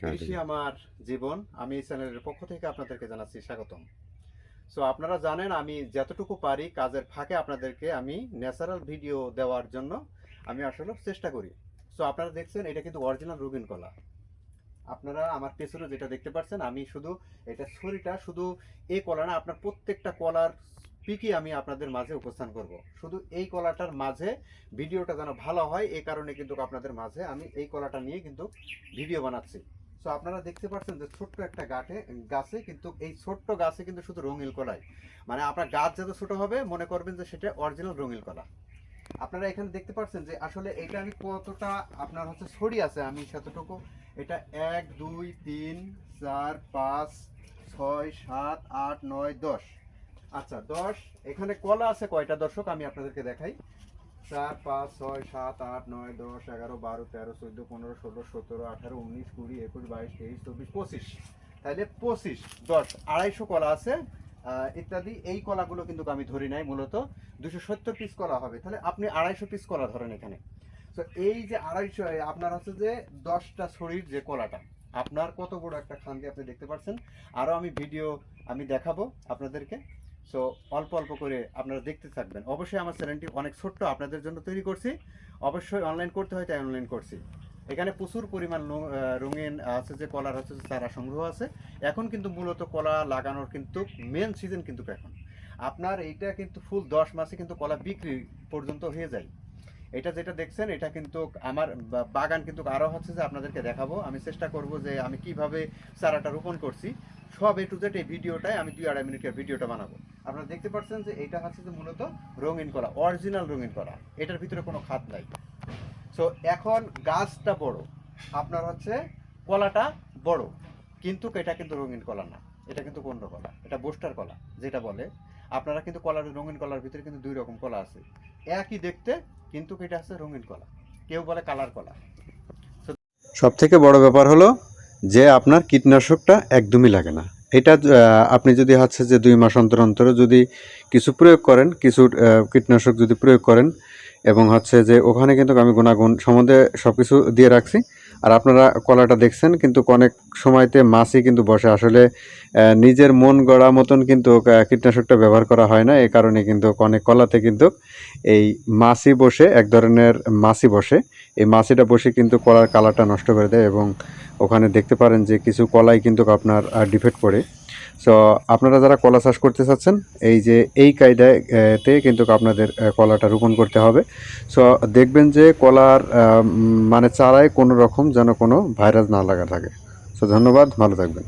কৃষি আমার জীবন, আমি এই চ্যানেলের পক্ষ থেকে আপনাদেরকে জানাচ্ছি স্বাগতম। সো আপনারা জানেন, আমি যতটুকু পারি কাজের ফাঁকে আপনাদেরকে আমি ন্যাচারাল ভিডিও দেওয়ার জন্য আমি আসলে চেষ্টা করি। সো আপনারা দেখছেন, এটা কিন্তু অরিজিনাল রুবিন কলা। আপনারা আমার পেছনে যেটা দেখতে পাচ্ছেন, আমি শুধু এটা ছড়িটা শুধু এই কলা না, আপনার প্রত্যেকটা কলার পিকই আমি আপনাদের মাঝে উপস্থান করব। শুধু এই কলাটার মাঝে ভিডিওটা যেন ভালো হয়, এই কারণে কিন্তু আপনাদের মাঝে আমি এই কলাটা নিয়ে কিন্তু ভিডিও বানাচ্ছি। সো আপনারা দেখতে পাচ্ছেন যে ছোট্ট একটা গাঠে, গাছে কিন্তু, এই ছোট্ট গাছে কিন্তু শুধু রঙিল কলাই। মানে আপনার গাছ যত ছোট হবে, মনে করবেন যে সেটা অরিজিনাল রঙিল কলা। আপনারা এখানে দেখতে পাচ্ছেন যে আসলে এটা আমি কতটা, আপনার হচ্ছে ছড়ি আছে আমি সেতটুকু এটা এক, দুই, তিন, চার, পাঁচ, ছয়, সাত, আট, নয়, দশ। আচ্ছা দশ, এখানে কলা আছে কয়টা দর্শক? আমি আপনাদেরকে দেখাই। চার পাঁচ, ছয়, সাত, আট, নয়, দশ, এগারো, বারো, তেরো, চোদ্দ, পনেরো, ষোলো, সতেরো, আঠারো, উনিশ, কুড়ি, একুশ, বাইশ, তেইশ, চব্বিশ, পঁচিশ। তাহলে পঁচিশ, দশ, আড়াইশো কলা আছে। ইত্যাদি, এই কলাগুলো কিন্তু আমি ধরি নাই মূলত। দুশো সত্তর পিস কলা হবে। তাহলে আপনি আড়াইশো পিস কলা ধরেন এখানে। তো এই যে আড়াইশো, আপনার হচ্ছে যে দশটা শরীর যে কলাটা আপনার কত বড় একটা খান্তি আপনি দেখতে পাচ্ছেন আরও আমি ভিডিও আমি দেখাবো আপনাদেরকে। সো অল্প অল্প করে আপনারা দেখতে থাকবেন। অবশ্যই আমার চ্যানেলটি অনেক ছোট্ট, আপনাদের জন্য তৈরি করছি। অবশ্যই অনলাইন করতে হয়, তাই অনলাইন করছি। এখানে প্রচুর পরিমাণ রঙিন আছে যে কলার হচ্ছে চারা সংগ্রহ আছে। এখন কিন্তু মূলত কলা লাগানোর কিন্তু মেন সিজন কিন্তু এখন। আপনার এইটা কিন্তু ফুল দশ মাসে কিন্তু কলা বিক্রি পর্যন্ত হয়ে যায়। এটা যেটা দেখছেন, এটা কিন্তু আমার বাগান কিন্তু আরও হচ্ছে যে আপনাদেরকে দেখাবো। আমি চেষ্টা করব যে আমি কীভাবে চারাটা রোপণ করছি। সব এ টু জেড এই ভিডিওটাই আমি দুই আড়াই মিনিটের ভিডিওটা বানাবো। আপনারা দেখতে পাচ্ছেন যে এটা হচ্ছে যে মূলত রঙিন কলা অরিজিনাল রঙিন কলা। এটার ভিতরে কোনো খাত নাই। সো এখন গাছটা বড়, আপনার হচ্ছে কলাটা বড়। কিন্তু এটা কিন্তু রঙিন কলা না। এটা কিন্তু কোন কলা এটা বোস্টার কলা, যেটা বলে। আপনারা কিন্তু কলার, রঙিন কলার ভিতরে কিন্তু দুই রকম কলা আছে। একই দেখতে, কিন্তু এটা হচ্ছে রঙিন কলা। কেউ বলে কালার কলা। সব থেকে বড় ব্যাপার হলো যে আপনার কীটনাশকটা একদমই লাগে না। এটা আপনি যদি হচ্ছে যে দুই মাস অন্তর অন্তর যদি কিছু প্রয়োগ করেন, কিছু কীটনাশক যদি প্রয়োগ করেন, এবং হচ্ছে যে ওখানে কিন্তু আমি গুণাগুণ সম্বন্ধে সব কিছু দিয়ে রাখছি আর আপনারা কলাটা দেখছেন, কিন্তু অনেক সময়তে মাছই কিন্তু বসে। আসলে নিজের মন গড়া মতন কিন্তু কীটনাশকটা ব্যবহার করা হয় না। এ কারণে কিন্তু অনেক কলাতে কিন্তু এই মাছি বসে, এক ধরনের মাছি বসে। এই মাছিটা বসে কিন্তু কলার কালারটা নষ্ট করে দেয় এবং ওখানে দেখতে পারেন যে কিছু কলাই কিন্তু আপনার ডিফেক্ট পড়ে। সো আপনারা যারা কলা চাষ করতে চাচ্ছেন, এই যে এই কায়দাতে কিন্তু আপনাদের কলাটা রোপণ করতে হবে। সো দেখবেন যে কলার মানে চারায় কোনো রকম যেন কোনো ভাইরাস না লাগা থাকে। সো ধন্যবাদ, ভালো থাকবেন।